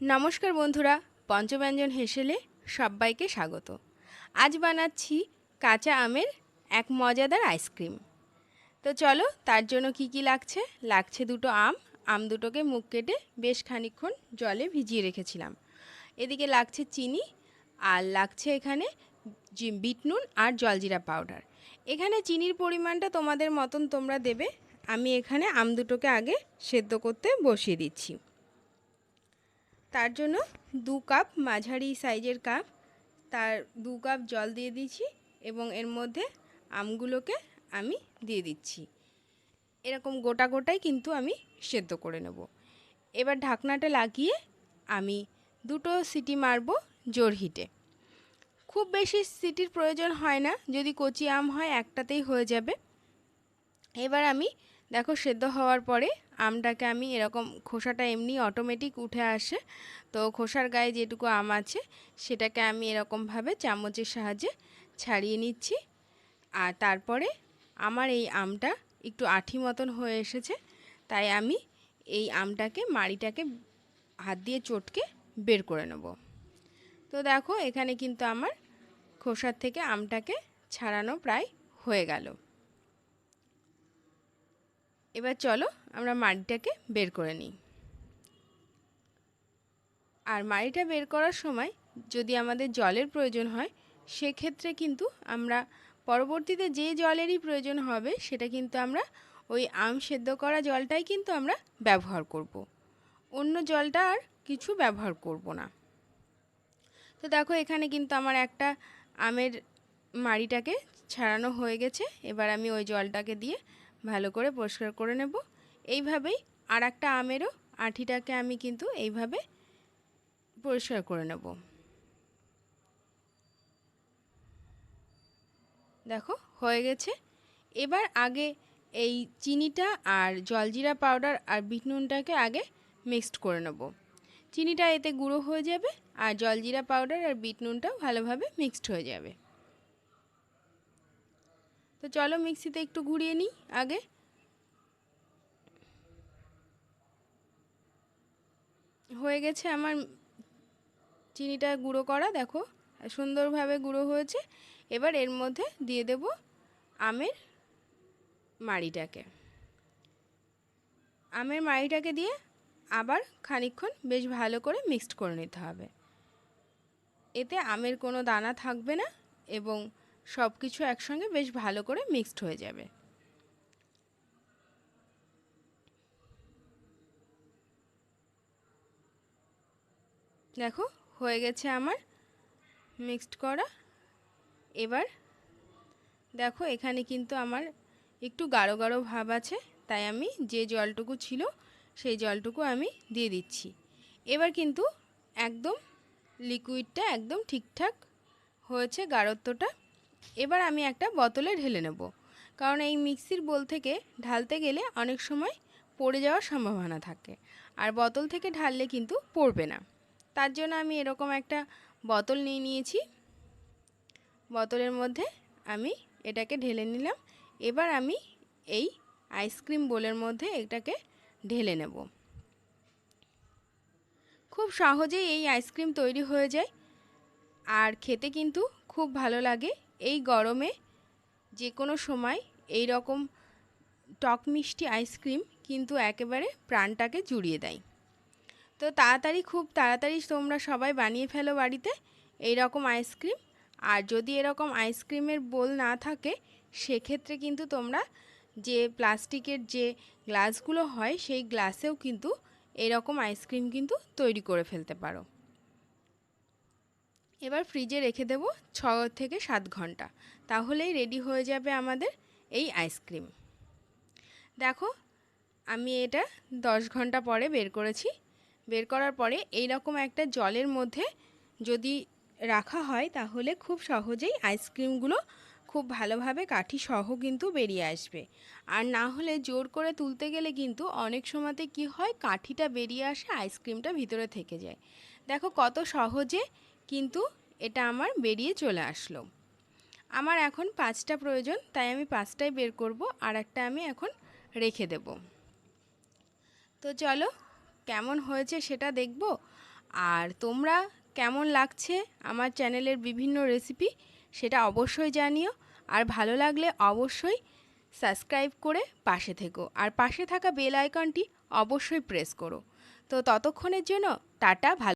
নমস্কার বন্ধুরা, পঞ্চব্যঞ্জন হেসেলে সবাইকে স্বাগত। আজ বানাচ্ছি কাঁচা আমের এক মজাদার আইসক্রিম। তো চলো, তার জন্য কি কি লাগছে? লাগছে দুটো আম আম দুটোকে মুখ কেটে বেশ খানিকক্ষণ জলে ভিজিয়ে রেখেছিলাম। এদিকে লাগছে চিনি, আর লাগছে এখানে বিট নুন আর জলজিরা পাউডার। এখানে চিনির পরিমাণটা তোমাদের মতন তোমরা দেবে। আমি এখানে আম দুটোকে আগে সেদ্ধ করতে বসিয়ে দিচ্ছি। তার জন্য দু কাপ মাঝারি সাইজের কাপ, তার দু কাপ জল দিয়ে দিচ্ছি এবং এর মধ্যে আমগুলোকে আমি দিয়ে দিচ্ছি। এরকম গোটা গোটাই কিন্তু আমি সেদ্ধ করে নেব। এবার ঢাকনাটা লাগিয়ে আমি দুটো সিটি মারবো জোর হিটে। খুব বেশি সিটির প্রয়োজন হয় না, যদি কচি আম হয় একটাতেই হয়ে যাবে। এবার আমি দেখো সেদ্ধ হওয়ার পরে আমটাকে আমি এরকম খোসাটা এমনি অটোমেটিক উঠে আসে। তো খোসার গায়ে যেটুকু আম আছে, সেটাকে আমি এরকমভাবে চামচের সাহায্যে ছাড়িয়ে নিচ্ছি। আর তারপরে আমার এই আমটা একটু আঠি মতন হয়ে এসেছে, তাই আমি এই আমটাকে, মাড়িটাকে হাত দিয়ে চটকে বের করে নেব। তো দেখো এখানে কিন্তু আমার খোসার থেকে আমটাকে ছাড়ানো প্রায় হয়ে গেল। এবার চলো আমরা মাড়িটাকে বের করে নিই। আর মাড়িটা বের করার সময় যদি আমাদের জলের প্রয়োজন হয়, সেক্ষেত্রে কিন্তু আমরা পরবর্তীতে যে জলেরই প্রয়োজন হবে, সেটা কিন্তু আমরা ওই আম সেদ্ধ করা জলটাই কিন্তু আমরা ব্যবহার করব। অন্য জলটা আর কিছু ব্যবহার করব না। তো দেখো এখানে কিন্তু আমার একটা আমের মাড়িটাকে ছাড়ানো হয়ে গেছে। এবার আমি ওই জলটাকে দিয়ে ভালো করে পরিষ্কার করে নেব। এইভাবেই আর একটা আমেরও আঠিটাকে আমি কিন্তু এইভাবে পরিষ্কার করে নেব। দেখো, হয়ে গেছে। এবার আগে এই চিনিটা আর জলজিরা পাউডার আর বিট নুনটাকে আগে মিক্সড করে নেব। চিনিটা এতে গুঁড়ো হয়ে যাবে আর জলজিরা পাউডার আর বিট নুনটাও ভালোভাবে মিক্সড হয়ে যাবে। তো চলো মিক্সিতে একটু ঘুরিয়ে নিই আগে। হয়ে গেছে আমার চিনিটা গুঁড়ো করা, দেখো, সুন্দরভাবে গুঁড়ো হয়েছে। এবার এর মধ্যে দিয়ে দেব আমের মাড়িটাকে। আমের মাড়িটাকে দিয়ে আবার খানিকক্ষণ বেশ ভালো করে মিক্সড করে নিতে হবে। এতে আমের কোনো দানা থাকবে না এবং সব কিছু একসঙ্গে বেশ ভালো করে মিক্সড হয়ে যাবে। দেখো, হয়ে গেছে আমার মিক্সড করা। এবার দেখো, এখানে কিন্তু আমার একটু গাঢ় গাঢ় ভাব আছে, তাই আমি যে জলটুকু ছিল সেই জলটুকু আমি দিয়ে দিচ্ছি। এবার কিন্তু একদম লিকুইডটা একদম ঠিকঠাক হয়েছে গাঢ়ত্বটা। এবার আমি একটা বোতলে ঢেলে নেব। কারণ এই মিক্সির বোল থেকে ঢালতে গেলে অনেক সময় পড়ে যাওয়ার সম্ভাবনা থাকে। আর বোতল থেকে ঢাললে কিন্তু পড়বে না। তার জন্য আমি এরকম একটা বোতল নিয়ে নিয়েছি। বোতলের মধ্যে আমি এটাকে ঢেলে নিলাম। এবার আমি এই আইসক্রিম বোলের মধ্যে এটাকে ঢেলে নেব। খুব সহজেই এই আইসক্রিম তৈরি হয়ে যায়। আর খেতে কিন্তু খুব ভালো লাগে। এই গরমে যে কোনো সময় এই রকম টক মিষ্টি আইসক্রিম কিন্তু একেবারে প্রাণটাকে জুড়িয়ে দেয়। তো তাড়াতাড়ি খুব তাড়াতাড়ি তোমরা সবাই বানিয়ে ফেলো বাড়িতে এই রকম আইসক্রিম। আর যদি এরকম আইসক্রিমের বোল না থাকে, সেক্ষেত্রে কিন্তু তোমরা যে প্লাস্টিকের যে গ্লাসগুলো হয়, সেই গ্লাসেও কিন্তু এরকম আইসক্রিম কিন্তু তৈরি করে ফেলতে পারো। এবার ফ্রিজে রেখে দেব ছ থেকে সাত ঘণ্টা। তাহলেই রেডি হয়ে যাবে আমাদের এই আইসক্রিম দেখো, আমি এটা দশ ঘণ্টা পরে বের করেছি। বের করার পরে এই রকম একটা জলের মধ্যে যদি রাখা হয়, তাহলে খুব সহজেই আইসক্রিমগুলো খুব ভালোভাবে কাঠি সহ কিন্তু বেরিয়ে আসবে। আর না হলে জোর করে তুলতে গেলে কিন্তু অনেক সময়তে কি হয়, কাঠিটা বেরিয়ে আসে আইসক্রিমটা ভিতরে থেকে যায়। দেখো কত সহজে কিন্তু এটা আমার বেরিয়ে চলে আসলো। আমার এখন পাঁচটা প্রয়োজন, তাই আমি পাঁচটাই বের করব আর একটা আমি এখন রেখে দেব। তো চলো, কেমন হয়েছে সেটা দেখব। আর তোমরা কেমন লাগছে আমার চ্যানেলের বিভিন্ন রেসিপি সেটা অবশ্যই জানিও। আর ভালো লাগলে অবশ্যই সাবস্ক্রাইব করে পাশে থেকো। আর পাশে থাকা বেল আইকনটি অবশ্যই প্রেস করো। তো ততক্ষণের জন্য টাটা, ভালো